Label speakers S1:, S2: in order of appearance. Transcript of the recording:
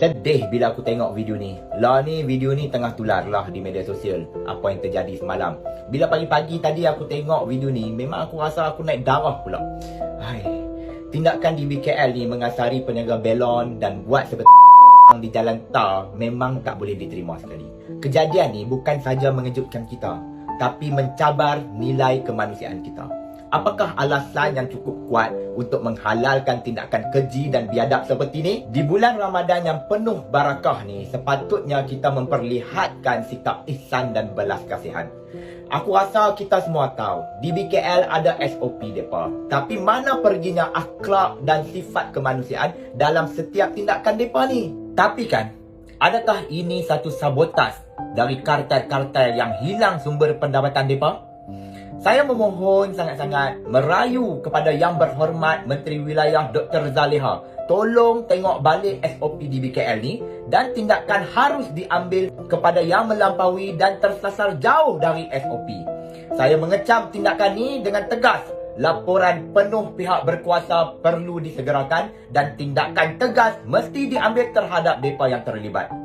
S1: Sedih bila aku tengok video ni. Lah ni video ni tengah tular lah di media sosial. Apa yang terjadi semalam. Bila pagi-pagi tadi aku tengok video ni, memang aku rasa aku naik darah pula. Hai. Tindakan di BKL ni mengasari peniaga belon dan buat seperti di jalan tar memang tak boleh diterima sekali. Kejadian ni bukan saja mengejutkan kita, tapi mencabar nilai kemanusiaan kita. Apakah alasan yang cukup kuat untuk menghalalkan tindakan keji dan biadab seperti ni? Di bulan Ramadan yang penuh barakah ni, sepatutnya kita memperlihatkan sikap ihsan dan belas kasihan. Aku rasa kita semua tahu, di BKL ada SOP mereka. Tapi mana perginya akhlak dan sifat kemanusiaan dalam setiap tindakan mereka ni? Tapi kan, adakah ini satu sabotaj dari kartel-kartel yang hilang sumber pendapatan mereka? Saya memohon sangat-sangat merayu kepada Yang Berhormat Menteri Wilayah Dr. Zaliha tolong tengok balik SOP di BKL ni dan tindakan harus diambil kepada yang melampaui dan tersasar jauh dari SOP. Saya mengecam tindakan ni dengan tegas. Laporan penuh pihak berkuasa perlu disegerakan dan tindakan tegas mesti diambil terhadap mereka yang terlibat.